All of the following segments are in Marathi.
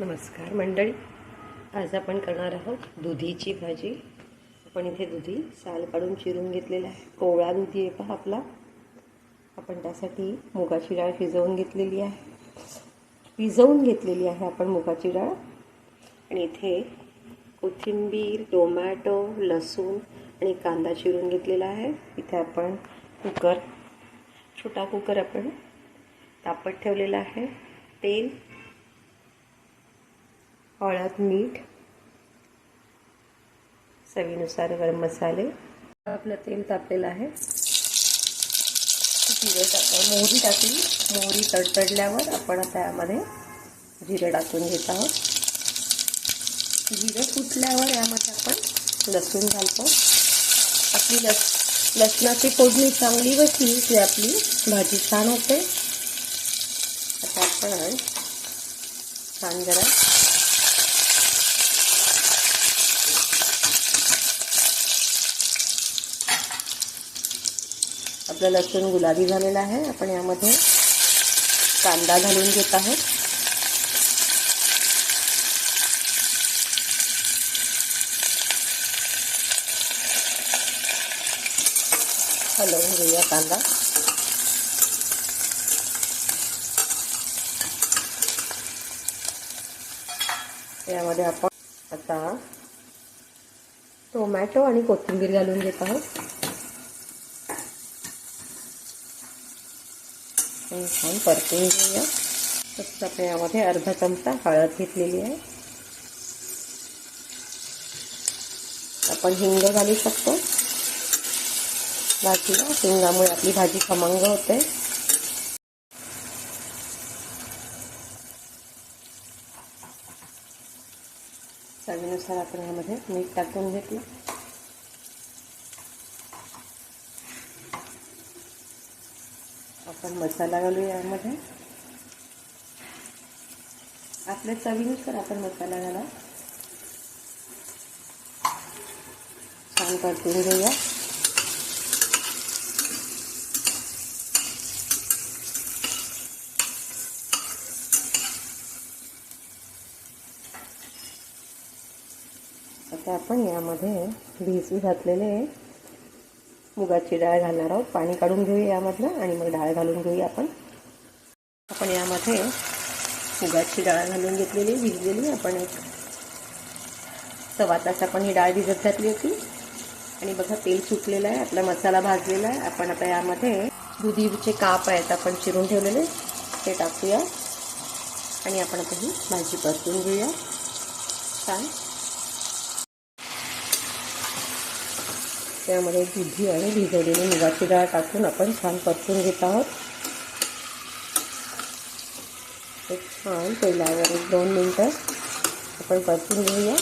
नमस्कार मंडळी. आज आपण करणार आहोत दुधीची भाजी. आपण इथे दुधी साल काढून चिरून घेतलेला आहे. कोवळा दुधी आहे पहा आपला. आपण त्यासाठी मुगाची डाळ शिजवून घेतलेली आहे. भिजवून घेतलेली आहे आपण मुगाची डाळ. आणि इथे कोथिंबीर टोमॅटो लसूण आणि कांदा चिरून घेतलेला आहे. इथे आपण कुकर छोटा कुकर आपण तापत ठेवलेला आहे. तेल हळद मीठ चवीनुसार गरम मसाले आपलं तेल तापलेलं आहे. जिरे टाकतो मोहरी टाकली. मोहरी तडतडल्यावर आपण त्यामध्ये जिरं टाकून घेत आहोत. जिरं फुटल्यावर यामध्ये आपण लसूण घालतो. आपली लस लसणाची फोडणी चांगली बसली की आपली भाजी छान होते. आता आपण छान जरा आपलं लसूण गुलाबी झालेलं आहे. आपण यामध्ये कांदा घालून घेत आहोत. हलवून घेऊया कांदा. यामध्ये आपण आता टोमॅटो आणि कोथिंबीर घालून घेत आहोत. आणि छान परतून घेऊया. फक्त आपण यामध्ये अर्धा चमचा हळद घेतलेली आहे. आपण हिंग घालू शकतो. भाजीला हिंगामुळे आपली भाजी खमंग होते. चवीनुसार आपण यामध्ये मीठ टाकून घेतलं. आपण मसाला घालूया यामध्ये. आपल्या चवीनुसार आपण मसाला घाला. छान परतून घेऊया. आता आपण यामध्ये भिजू घातलेले मुगाची डाळ घालणार आहोत. पाणी काढून घेऊया यामधलं आणि मग डाळ घालून घेऊया आपण. आपण यामध्ये मुगाची डाळ घालून घेतलेली भिजलेली. आपण एक सव्वा तास आपण ही डाळ भिजत घातली होती. आणि बघा तेल सुटलेलं आहे. आपला मसाला भाजलेला आहे. आपण आता यामध्ये दुधीचे काप आहेत. आपण चिरून ठेवलेले. ते टाकूया. आणि आपण आता ही भाजी परतून घेऊया. छान. त्यामध्ये दुधी आणि भिजवलेली मुगाची डाळ टाकून आपण छान परतून घेत आहोत. एक छान तेलावर एक दोन मिनटं आपण परतून घेऊया.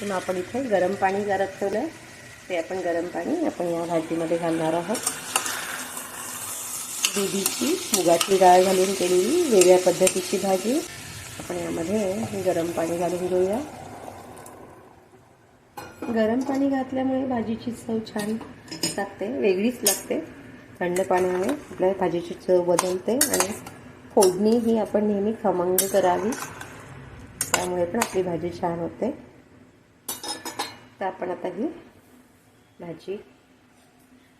पुन्हा आपण इथे गरम पाणी जरा ठेवलं आहे ते आपण गरम पाणी आपण या भाजीमध्ये घालणार आहोत. दुधीची मुगाची डाळ घालून केलेली वेगळ्या पद्धतीची भाजी. आपण यामध्ये गरम पाणी घालून घेऊया. गरम पाणी घातल्यामुळे भाजीची चव छान लागते वेगळीच लागते. थंड पाण्यामुळे आपल्या भाजीची चव बदलते आणि फोडणी ही आपण नेहमी खमंग करावी. त्यामुळे पण आपली भाजी छान होते. तर आपण आता ही भाजी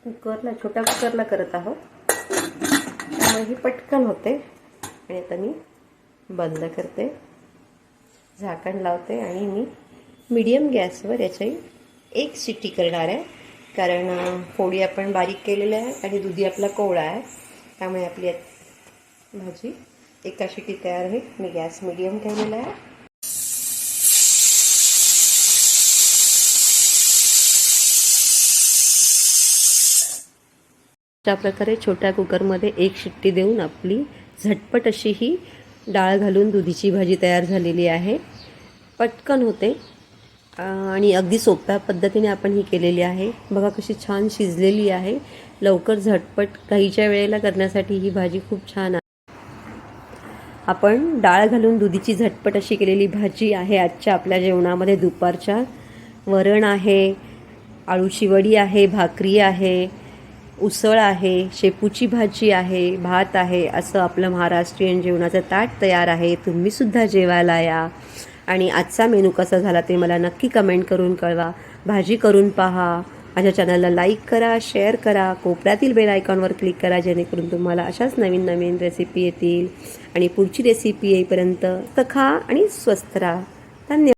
कुकरला छोट्या कुकरला करत आहोत. त्यामुळे ही पटकन होते आणि आता मी बंद करते. झाकण लावते आणि मी मीडियम गॅसवर याची एक शिट्टी करणार आहे. कारण फोडी आपण बारीक केलेल्या आहे आणि दुधी आपला कोवळा आहे. त्यामुळे आपली भाजी एका शिटी तयार होईल. मी गॅस मीडियम ठेवलेला आहे. अशा प्रकारे छोट्या कुकरमध्ये एक शिट्टी देऊन आपली झटपट अशी ही डाळ घालून दुधीची भाजी तयार झालेली आहे. पटकन होते. आणि अगदी सोप्या पद्धतीने आपण ही केलेली आहे. बघा कशी छान शिजलेली आहे. लवकर झटपट काहीच्या वेळेला करण्यासाठी ही भाजी खूप छान आहे. आपण डाळ घालून दुधीची झटपट अशी केलेली भाजी आहे. आजच्या आपल्या जेवणामध्ये दुपारच्या वरण आहे आळूची वडी आहे भाकरी आहे उसळ आहे शेपूची भाजी आहे भात आहे. असं आपलं महाराष्ट्रीयन जेवणाचं ताट तयार आहे. तुम्हीसुद्धा जेवायला या. आणि आजचा मेनू कसा झाला ते मला नक्की कमेंट करून कळवा. भाजी करून पहा. माझ्या चॅनलला लाईक करा शेअर करा. कोपऱ्यातील बेल आयकॉनवर क्लिक करा जेणेकरून तुम्हाला अशाच नवीन नवीन रेसिपी येतील. आणि पुढची रेसिपी येईपर्यंत तर खा आणि स्वस्थ राहा. धन्यवाद.